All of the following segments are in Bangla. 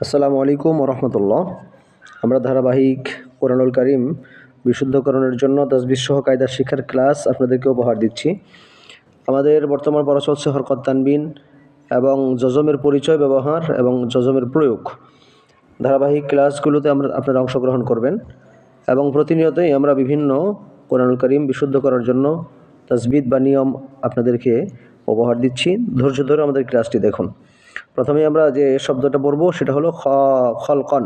আসসালামু আলাইকুম রহমতুল্লাহ আমরা ধারাবাহিক কোরআনুল করিম বিশুদ্ধকরণের জন্য তসবির সহ কায়দা শিক্ষার ক্লাস আপনাদেরকে উপহার দিচ্ছি। আমাদের বর্তমান পড়াশোনা হচ্ছে হরকত তানবিন এবং যজমের পরিচয় ব্যবহার এবং যজমের প্রয়োগ। ধারাবাহিক ক্লাসগুলোতে আমরা আপনারা অংশগ্রহণ করবেন এবং প্রতিনিয়তই আমরা বিভিন্ন কোরআনুল করিম বিশুদ্ধ করার জন্য তসবিদ বা নিয়ম আপনাদেরকে উপহার দিচ্ছি। ধৈর্য ধরে আমাদের ক্লাসটি দেখুন। প্রথমে আমরা যে শব্দটা পড়ব সেটা হলো খ, খল, কন।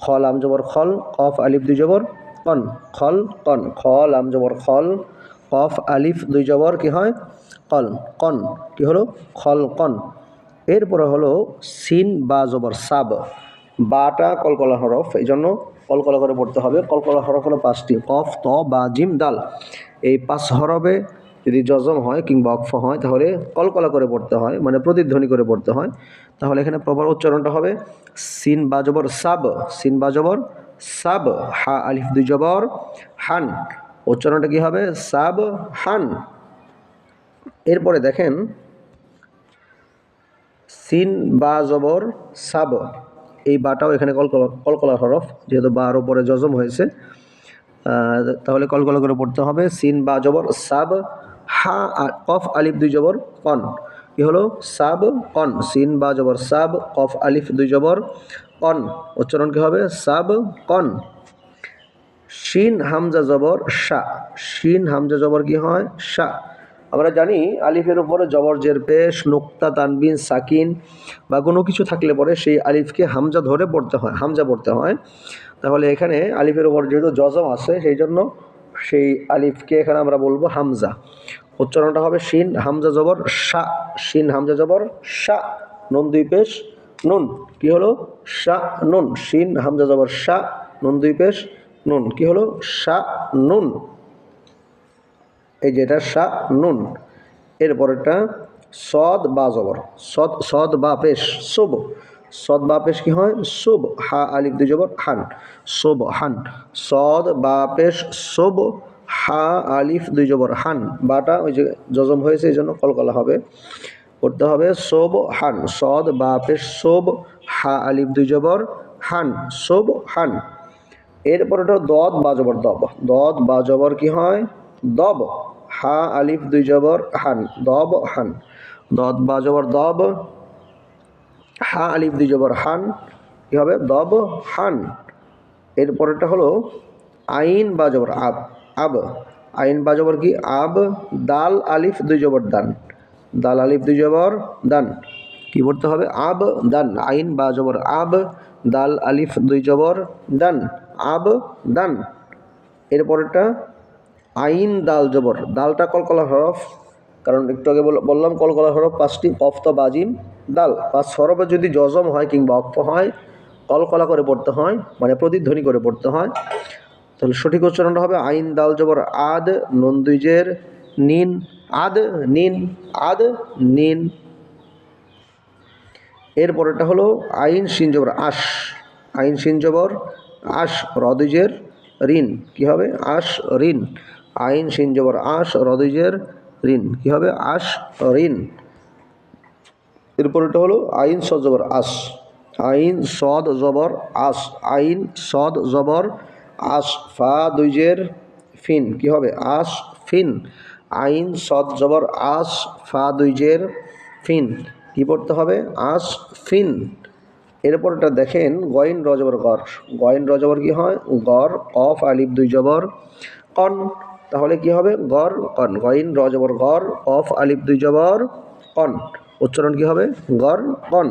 খল, আম, জবর, খল, কফ, আলিফ, দুই, জবর, কন। খল কন। খল, আম, জবর, খল, কফ, আলিফ, দুই, জবর কি হয়? কল, কন। কি হলো? খল, কন। এরপরে হলো সিন, বা, জবর, সাব। বাটা কলকলা হরফ এই জন্য কলকলা করে পড়তে হবে। কলকলা হরফ হলো পাঁচটি। কফ, ত, বা, জিম, দাল। এই পাঁচ হরফে যদি জজম হয় কিংবা অক্ফ হয়, তাহলে কলকলা করে পড়তে হয় মানে প্রতিধ্বনি করে পড়তে হয়। তাহলে এখানে প্রপার উচ্চারণটা হবে, সিন বা জবর সাব, সিন বা জবর সাব, হা আলিফ দুই জবর হান। উচ্চারণটা কি হবে? সাব হান। এরপরে দেখেন, সিন বা জবর সাব, এই বাটাও এখানে কলকলা কলকলা হরফ, যেহেতু বার ওপরে জজম হয়েছে তাহলে কলকলা করে পড়তে হবে, সিন বা জবর সাব হা আ- কফ আলিফ দুই জবর কন। কি হলো? সাব কন। সিন বা জবর সাব, কফ আলিফ দুই জবর কন। উচ্চারণ কী হবে? সাব কন। শিন হামজা জবর শা। শিন হামজা জবর কি হয়? শা। আমরা জানি আলিফের উপরে জবর জের পেশ, নোক্তা, তানবিন, সাকিন বা কোনো কিছু থাকলে পরে সেই আলিফকে হামজা ধরে পড়তে হয়, হামজা পড়তে হয়। তাহলে এখানে আলিফের উপর যেহেতু জজম আছে, সেই জন্য সেই আলিফকে এখানে আমরা বলব হামজা। উচ্চারণটা হবে শিন, হামজা, জবর, শা, শিন, হামজা, জবর, শা, নুন দুই পেশ, নুন। কি হলো? শা, নুন। শিন, হামজা, জবর, শা, নুন দুই পেশ, নুন। কি হলো? শা, নুন। এই যেটা শা, নুন। এরপরেরটা সদ, বা, জবর। সদ সদ, বা, পেশ শুভ সদ, বা, পেশ কি হয়? শুভ হা, আলিফ দুই জবর হান শুভ হান। সদ, বা, পেশ শুভ হা, আলিফ, দুই জবর, হান। বাটা ওই যে জজম হয়েছে, এই জন্য কলকলা হবে। করতে হবে সোব, হান। সদ বা পেশ সোব, হা, আলিফ, দুই জবর, হান। সোব, হান। এরপর ওটা দদ, বা জবর, দব। দদ, বা জবর কি হয়? দব। হা, আলিফ, দুই জবর, হান। দব, হান। দদ, বা জবর, দব। হা, আলিফ, দুই জবর, হান। কি হবে? দব, হান। এরপরেরটা হলো আইন, বা জবর, আব। আব। আইন বা জবর কি? আব, দাল, আলিফ, দুই জবর, দান। দাল, আলিফ, দুই জবর, দান। কি পড়তে হবে? আব, দান। আইন বা জবর, আব, দাল, আলিফ, দুই জবর, দান। আব, দান। এরপরটা আইন, দাল, জবর। দালটা কলকলা হরফ, কারণ একটু আগে বললাম কলকলা হরফ, পাঁচটি অফ কফত বাজিম দাল। পাঁচ হরফে যদি জজম হয় কিংবা অক্ষ হয়, কলকলা করে পড়তে হয় মানে প্রতিধ্বনি করে পড়তে হয়। তাহলে সঠিক উচ্চারণটা হবে আইন দাল জবর আদ, নুন নিন আদ নিন আদ, নিন। এরপরেরটা হলো আইন সিন জবর আশ। আইন সিন জবর আশ রদুজের ঋণ। কি হবে? আশ, ঋণ। আইন সিন জবর আশ রদুজের ঋণ। কি হবে? আশ, ঋণ। এরপরেটা হলো আইন সদ জবর আস আইন সদ জবর আস আইন সদ জবর আস ফা দুইজের ফিন, কি হবে? আস ফিন আইন সদ জবর আস ফা দুইজের ফিন, কি পড়তে হবে? আস ফিন এরপরটা দেখেন, গয়েন রজবর গর গয়েন রজবর কি হয়? গর অফ, আলিফ, দুই জবর, কন। তাহলে কি হবে? গর কন। গয়েন রজবর গর কফ আলিফ, দুই জবর, কন। উচ্চারণ কি হবে? গর কন।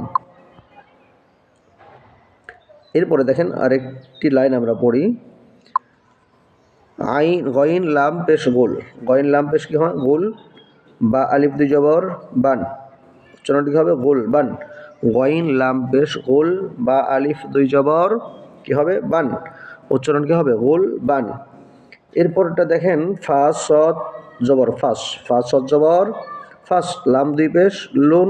এরপরে দেখেন আরেকটি লাইন আমরা পড়ি। আইন, গইন, লাম, পেশ গোল গইন, লাম, পেশ কি হয়? গোল বা আলিফ, দুই, জবর, বান। উচ্চারণটি কি হবে? গোল বান। গইন, লাম, পেশ গোল বা আলিফ, দুই, জবর কি হবে? বান। উচ্চারণ কি হবে? গোল বান। এরপরটা দেখেন ফাস সৎ, জবর, ফাস। ফাস সৎ, জবর, ফাস। লাম, দুই, পেশ, লুন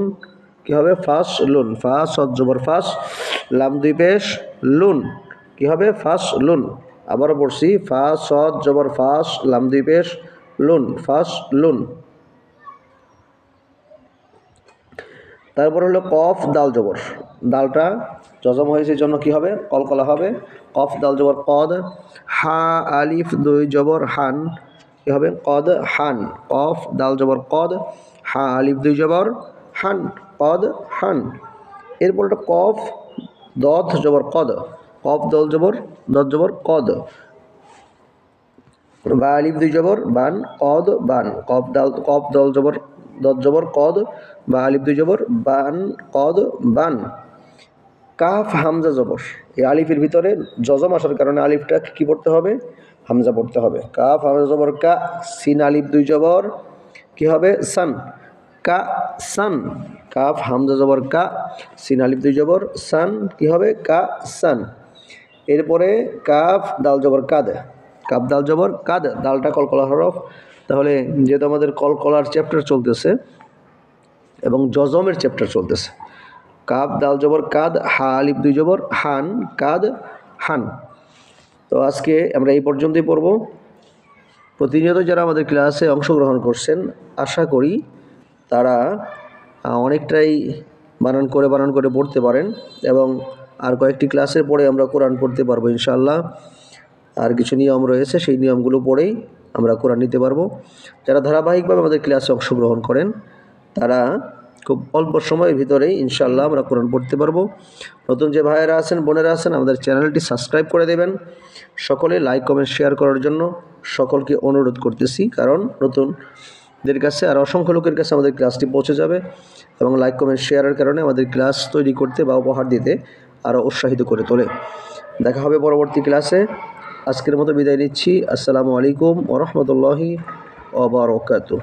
কি হবে? ফাস, লুন। ফাস সৎ, জবর, ফাস। লাম, দুই, পেশ, লুন কি হবে? ফাস, লুন। আবারও পড়ছি, ফা, সদ, জবর, ফাস, লাম দুই পেশ, লুন, ফাস, লুন। তারপর হলো কফ, দাল, জবর। দালটা জজম হয়েছে জন্য কি হবে? কলকলা হবে। কফ, দাল, জবর, কদ, হা, আলিফ, দুই, জবর, হান। কি হবে? কদ, হান। কফ, দাল, জবর, কদ, হা, আলিফ, দুই, জবর, হান। কদ, হান। এরপর কফ, দধ, জবর, কদ। কফ দল জবর দদ জবর, কদ। বা আলিফ দুই জবর, বান, কদ, বান। কফ দাল, কফ দল জবর দদ জবর, কদ। বা আলিফ দুই জবর, বান, কদ, বান। কাফ, হামজা জবর। এই আলিফের ভিতরে জজম আসার কারণে আলিফটা কি পড়তে হবে? হামজা পড়তে হবে। কাফ, হামজা জবর, কা, সিন আলিফ দুই জবর। কি হবে? সান। কা, সান। কাফ, হামজা জবর, কা, সিন আলিফ দুই জবর। সান, কি হবে? কা, সান। এরপরে কাফ, দাল, জবর, কাদ। কাপ দাল, জবর, কাদ, দালটা কলকলা হরফ। তাহলে যেহেতু আমাদের কলকলার চ্যাপ্টার চলতেছে এবং জজমের চ্যাপ্টার চলতেছে। কাপ দাল, জবর, কাদ, হা, আলিফ, দুই জবর, হান, কাদ, হান। তো আজকে আমরা এই পর্যন্তই পড়ব। প্রতিনিয়ত যারা আমাদের ক্লাসে অংশগ্রহণ করছেন, আশা করি তারা অনেকটাই বানান করে বানান করে পড়তে পারেন এবং আর কয়েকটি ক্লাসের পরে আমরা কোরআন পড়তে পারব ইনশাআল্লাহ। আর কিছু নিয়ম রয়েছে, সেই নিয়মগুলো পড়েই আমরা কোরআন নিতে পারব। যারা ধারাবাহিকভাবে আমাদের ক্লাসে অংশগ্রহণ করেন, তারা খুব অল্প সময়ের ভিতরেই ইনশাআল্লাহ আমরা কোরআন পড়তে পারব। নতুন যে ভাইয়েরা আছেন, বোনেরা আছেন, আমাদের চ্যানেলটি সাবস্ক্রাইব করে দেবেন। সকলে লাইক, কমেন্ট, শেয়ার করার জন্য সকলকে অনুরোধ করতেছি, কারণ নতুনদের কাছে আর অসংখ্য লোকের কাছে আমাদের ক্লাসটি পৌঁছে যাবে এবং লাইক, কমেন্ট, শেয়ারের কারণে আমাদের ক্লাস তৈরি করতে বা উপহার দিতে আরও উৎসাহিত করে তোলে। দেখা হবে পরবর্তী ক্লাসে। আজকের মতো বিদায় নিচ্ছি। আসসালামু আলাইকুম ওরহমতুল্লাহি ওবরকাতুহ